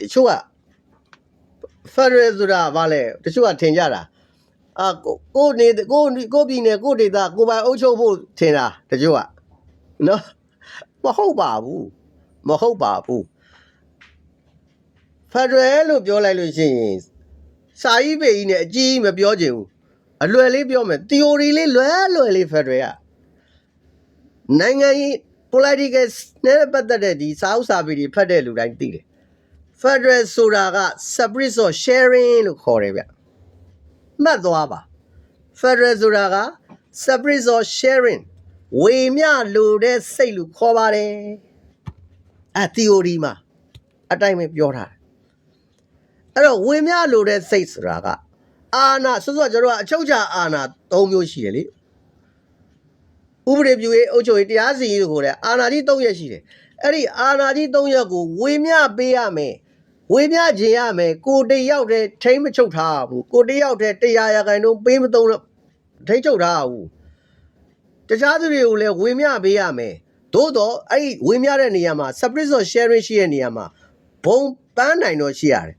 တချို့က Federal ဆိုတာဘာလဲတချို့ကထင်ကြတာအာကိုကိုနေကိုကိုပြည်နယ်ကိုဒေသကိုပိုင်အုပ်ချုပ်ဖို့ထင်တာတချို့ကနော်မဟုတ်ပါဘူးမဟုတ်ပါဘူး Federal လို့ပြောလိုက်လို့ရှိရင်စာရေးပေကြီးနဲ့အကြီးကြီးမပြောချင်ဘူးအလွယ်လေးပြောမယ် theory လေးလွယ်လွယ်လေး Federal ကနိုင်ငံရေး political နဲ့ပတ်သက်တဲ့ဒီစာအုပ်စာပေတွေဖတ်တဲ့လူတိုင်းသိတယ် Federal ဆိုတာက separate or sharing လို့ခေါ်တယ်ဗျမှတ်သွားပါ Federal ဆိုတာက separate or sharing ဝေမျှလိုတဲ့စိတ်လို့ခေါ်ပါတယ်အဲ theory မှာအတိုင်းပဲပြောထားတယ်အဲ့တော့ဝေမျှလိုတဲ့စိတ်ဆိုတာကအာနာဆိုဆိုကျွန်တော်ကအချုပ်ချာအာနာ၃မျိုးရှိတယ်လေဥပဒေပြုရေးအုပ်ချုပ်ရေးတရားစီရင်ရေးကိုခေါ်တဲ့အာနာကြီး၃ရက်ရှိတယ်အဲ့ဒီအာနာကြီး၃ရက်ကိုဝေမျှပေးရမယ် ဝေမျှခြင်းရမယ်ကိုတယောက်တည်းထိမ့်မချုပ်ထားဘူးကိုတယောက်တည်းတရားရခိုင်တော့ပေးမသုံးတော့ထိမ့်ချုပ်ထားဘူးတခြားသူတွေကိုလည်းဝေမျှပေးရမယ်သို့တော့အဲ့ဒီဝေမျှတဲ့နေရာမှာ separate or sharing ရှိတဲ့နေရာမှာဘုံပန်းနိုင်တော့ရှိရတယ်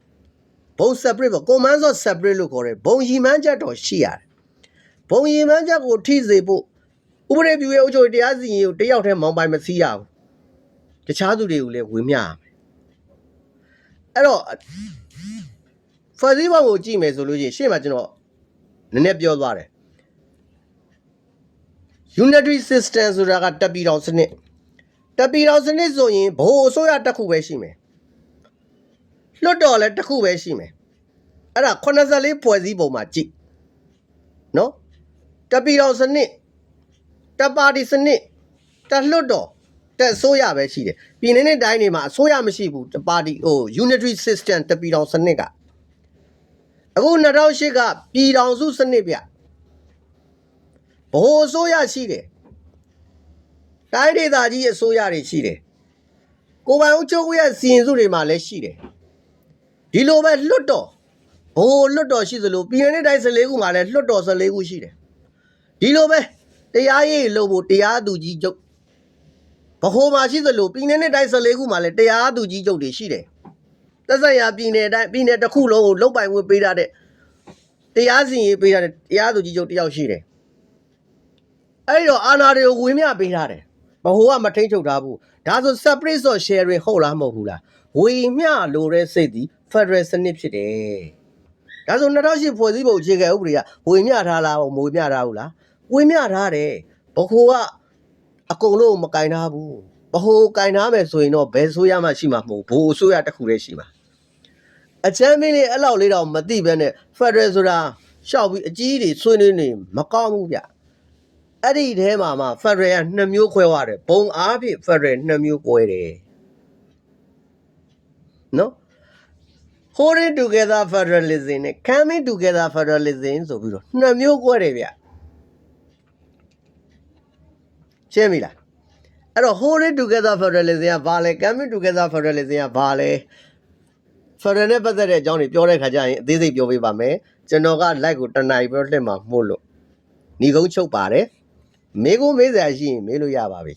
ဘုံ separate ပေါ့ command ဆို separate လို့ခေါ်တယ်ဘုံရီမန်းချက်တော့ရှိရတယ်ဘုံရီမန်းချက်ကိုထိစေဖို့ဥပဒေပြုရဲ့အုပ်ချုပ်ရေးတရားစီရင်ရေးကိုတယောက်တည်းမောင်းပိုင်မစည်းရဘူးတခြားသူတွေကိုလည်းဝေမျှရမယ် အဲ့တော့ဖွဲ့စည်းပုံကိုကြည့်မယ်ဆိုလို့ရှိရင်ရှေ့မှာကျွန်တော်နည်းနည်းပြောသွားတယ် unitary system ဆိုတာကတပ်ပြည်တော်စနစ်တပ်ပြည်တော်စနစ်ဆိုရင်ဘိုးအစိုးရတစ်ခုပဲရှိမယ်လွတ်တော်လည်းတစ်ခုပဲရှိမယ်အဲ့ဒါ84ဖွဲ့စည်းပုံမှာကြည့်နော်တပီတော်စနစ်တပါတီစနစ်တလွတ်တော် တက်ဆိုးရပဲရှိတယ်ပြည်내နဲ့တိုင်းတွေမှာအစိုးရမရှိဘူးတပါတီဟို unitary system တပီတော်စနစ်ကအခု2008ကပြည်တော်စုစနစ်ဗျဘိုးအစိုးရရှိတယ်တိုင်းဒေသကြီးအစိုးရတွေရှိတယ်ကိုယ်ပိုင်အုပ်ချုပ်ရေးစီရင်စုတွေမှာလည်းရှိတယ်ဒီလိုပဲလွတ်တော်ဘိုးလွတ်တော်ရှိသလိုပြည်내တိုင်း14ခုမှာလည်းလွတ်တော်14ခုရှိတယ်ဒီလိုပဲတရားရေးလို့ဖို့တရားသူကြီးချုပ် ဗဟိုမှာရှိသလိုပြည်နယ်နဲ့တိုင်း14ခုမှာလည်းတရားသူကြီးချုပ်တွေရှိတယ်။သက်ဆိုင်ရာပြည်နယ်တိုင်းပြည်နယ်တစ်ခုလုံးကိုလုတ်ပိုင်ဝင်ပေးထားတဲ့တရားစီရင်ပေးထားတဲ့တရားသူကြီးချုပ်တယောက်ရှိတယ်။အဲ့တော့အာဏာတွေကိုဝင်မြပေးထားတယ်။ဗဟိုကမထိန်ချုပ်ထားဘူး။ဒါဆို separate or sharing ဟုတ်လားမဟုတ်ဘူးလား။ဝင်မြလိုတဲ့စိတ်ဒီ federal စနစ်ဖြစ်တယ်။ဒါဆို2008ဖွဲ့စည်းပုံအခြေခံဥပဒေကဝင်မြထားလားမဝင်မြထားဘူးလား။ဝင်မြထားတယ်။ဗဟိုက အကုန်လုံးမကင်ထားဘူး။ဘခိုးကင်ထားမယ်ဆိုရင်တော့ဘယ်ဆိုရမှရှိမှာမဟုတ်ဘူး။ဘိုးအစိုးရတစ်ခုတည်းရှိမှာ။အချမ်းမင်းလေးအဲ့လောက်လေးတော့မသိဘဲနဲ့ Federal ဆိုတာရှောက်ပြီးအကြီးတွေဆွေးနွေးနေမကောင်းဘူးဗျ။အဲ့ဒီထဲမှာမှ Federal ကနှစ်မျိုးခွဲသွားတယ်။ဘုံအားဖြင့် Federal နှစ်မျိုးကွဲတယ်။နော် holding together federalism နဲ့ coming together federalism ဆိုပြီးတော့နှစ်မျိုး꿰တယ်ဗျ ရှင်းပြီလားအဲ့တော့ holding together federalism ကဘာလဲ coming together federalism ကဘာလဲ federal နဲ့ပတ်သက်တဲ့အကြောင်းတွေပြောတဲ့ခါကျရင်အသေးစိတ်ပြောပေးပါမယ်ကျွန်တော်က like ကိုတနင်္လာပြောလှည့်မှာမှုလို့ညီကုန်းချုပ်ပါတယ်မေကုန်းမေးစရာရှိရင်မေးလို့ရပါပြီ